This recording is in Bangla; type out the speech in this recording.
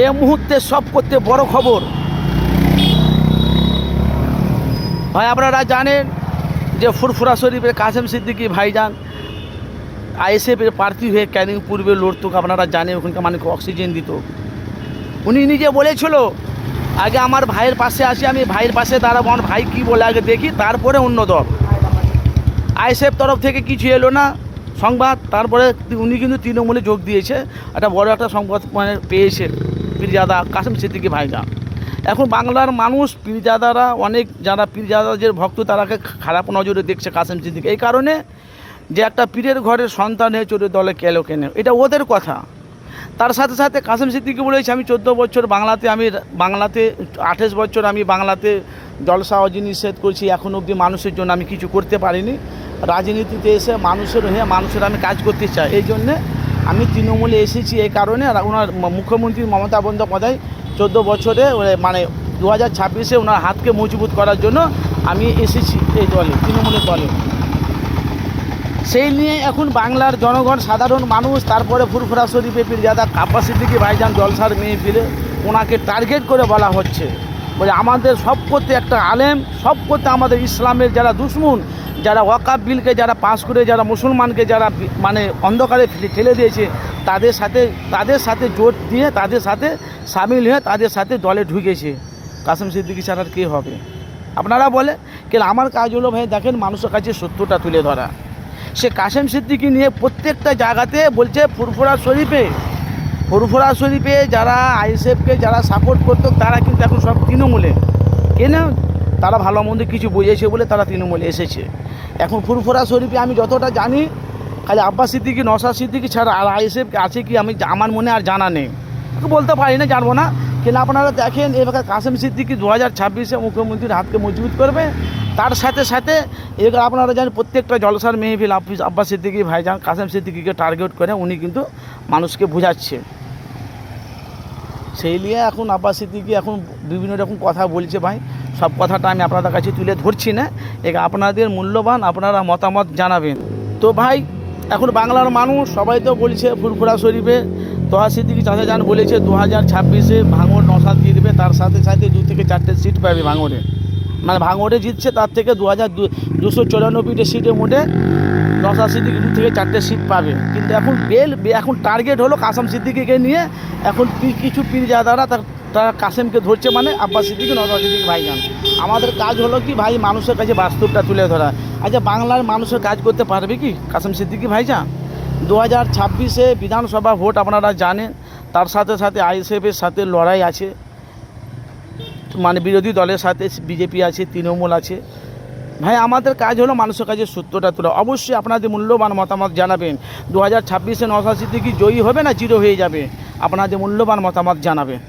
এ মুহূর্তে সব করতে বড় খবর। ভাই, আপনারা জানেন যে ফুরফুরা শরীফের কাসেম সিদ্দিকী ভাইজান আইএসএফের প্রার্থী হয়ে ক্যানিং পূর্বে লড়তো, আপনারা জানেন, ওখানকার মানুষকে অক্সিজেন দিত। উনি নিজে বলেছিল, আগে আমার ভাইয়ের পাশে আসি, আমি ভাইয়ের পাশে দাঁড়াবো, আমার ভাই কী বলে আগে দেখি, তারপরে অন্য দল। আইএসএফ তরফ থেকে কিছু এলো না, সংবাদ, তারপরে উনি কিন্তু তৃণমূলে যোগ দিয়েছে, একটা বড় একটা সংবাদ মানে পেয়েছে। পীরজাদা কাসেম সিদ্দিকি ভাইজা এখন বাংলার মানুষ পীরজাদারা, অনেক যারা পীরজাদাদের ভক্ত, তারাকে খারাপ নজরে দেখছে কাসেম সিদ্দিকি। এই কারণে যে একটা পীরের ঘরের সন্তান হয়ে চোরের দলে কেলো কেনে এটা ওদের কথা। তার সাথে সাথে কাসেম সিদ্দিকি বলেছে, আমি চোদ্দ বছর বাংলাতে, আমি বাংলাতে আঠেস বছর আমি বাংলাতে জলসা অজি নিষেধ করছি, এখন অবধি মানুষের জন্য আমি কিছু করতে পারিনি। রাজনীতিতে এসে মানুষের হয়ে মানুষের আমি কাজ করতে চাই, এই জন্যে আমি তৃণমূলে এসেছি এই কারণে, আর ওনার মুখ্যমন্ত্রী মমতা বন্দ্যোপাধ্যায় চোদ্দ বছরে মানে দু হাজার ছাব্বিশে ওনার হাতকে মজবুত করার জন্য আমি এসেছি এই দলে, তৃণমূলের দলে। সেই নিয়ে এখন বাংলার জনগণ, সাধারণ মানুষ, তারপরে ফুরফুরা শরীফে পীরজাদা কাব্বা সিদ্দিকি ভাইজান জলসার মেয়ে ফিরে, ওনাকে টার্গেট করে বলা হচ্ছে। বলে আমাদের সব করতে একটা আলেম সব করতে আমাদের ইসলামের যারা দুশ্মন যারা ওয়াকাব বিলকে, যারা পাস করে, যারা মুসলমানকে, যারা মানে অন্ধকারে ঠেলে দিয়েছে, তাদের সাথে তাদের সাথে জোট দিয়ে, তাদের সাথে সামিল হয়ে তাদের সাথে দলে ঢুকেছে। কাসেম সিদ্দিকি ছাড়া আর কে হবে? আপনারা বলে কেন আমার কাজ হলো ভাই, দেখেন মানুষের কাছে সত্যটা তুলে ধরা। সে কাসেম সিদ্দিকি নিয়ে প্রত্যেকটা জায়গাতে বলছে, ফুরফুরা শরীফে ফুরফুরা শরীফে যারা আইএসএফকে যারা সাপোর্ট করতো, তারা কিন্তু এখন সব তৃণমূলে। কেন? তারা ভালো মন্দ কিছু বুঝেছে বলে তারা তৃণমূলে এসেছে। এখন ফুরফুরা শরীফে আমি যতটা জানি, খালি আব্বাস সিদ্দিকি নসা সিদ্দিকি ছাড়া আর আই আইএসএফ আছে কি আমি আমার মনে আর জানা নেই। বলতে পারি না, জানব না। কিন্তু আপনারা দেখেন এবার কাসেম সিদ্দিকি দু হাজার ছাব্বিশে মুখ্যমন্ত্রীর হাতকে মজবুত করবে। তার সাথে সাথে এবার আপনারা জানেন, প্রত্যেকটা জলসার মেহফিল আব্বাস আব্বাস সিদ্দিকি ভাইজান কাসেম সিদ্দিকিকে টার্গেট করে উনি কিন্তু মানুষকে বোঝাচ্ছে। সেই নিয়ে এখন আব্বাস সিদ্দিকি এখন বিভিন্ন রকম কথা বলছে ভাই। সব কথাটা আমি আপনাদের কাছে তুলে ধরছি না। এ আপনাদের মূল্যবান আপনারা মতামত জানাবেন। তো ভাই, এখন বাংলার মানুষ, সবাই তো বলছে ফুরফুরা শরীফে। তোহা সিদ্দিকি চাচা যান বলেছে দু হাজার ছাব্বিশে ভাঙড় নসাদ দেবে, তার সাথে সাথে দু থেকে চারটে সিট পাবে ভাঙড়ে। মানে ভাঙড়ে জিতছে, তার থেকে দু হাজার দুশো চুরানব্বইটা সিটে মোটে নসাদ সিদ্দিকি দু থেকে চারটে সিট পাবে। কিন্তু এখন বেল এখন টার্গেট হলো কাসাম সিদ্দিকিকে নিয়ে। এখন কিছু পীরজাদারা তার তারা কাসেমকে ধরছে মানে আব্বাস সিদ্দিকি নসাদ সিদ্দিকি ভাইজান আমাদের কাজ হলো কি, ভাই মানুষের কাছে বাস্তবটা তুলে ধরা। আচ্ছা বাংলার মানুষের কাজ করতে পারবে কি, কাসেম সিদ্দিকি ভাইজান দু হাজার ছাব্বিশে বিধানসভা ভোট আপনারা জানেন, তার সাথে সাথে আইএসএফের সাথে লড়াই আছে। মানে বিরোধী দলের সাথে বিজেপি আছে, তৃণমূল আছে। ভাই, আমাদের কাজ হলো মানুষের কাছে সত্যটা তোলা। অবশ্যই আপনাদের মূল্যবান মতামত জানাবেন। দু হাজার ছাব্বিশে নশা সিদ্দিকি জয়ী হবে না, জিরো হয়ে যাবে? আপনাদের মূল্যবান মতামত জানাবেন।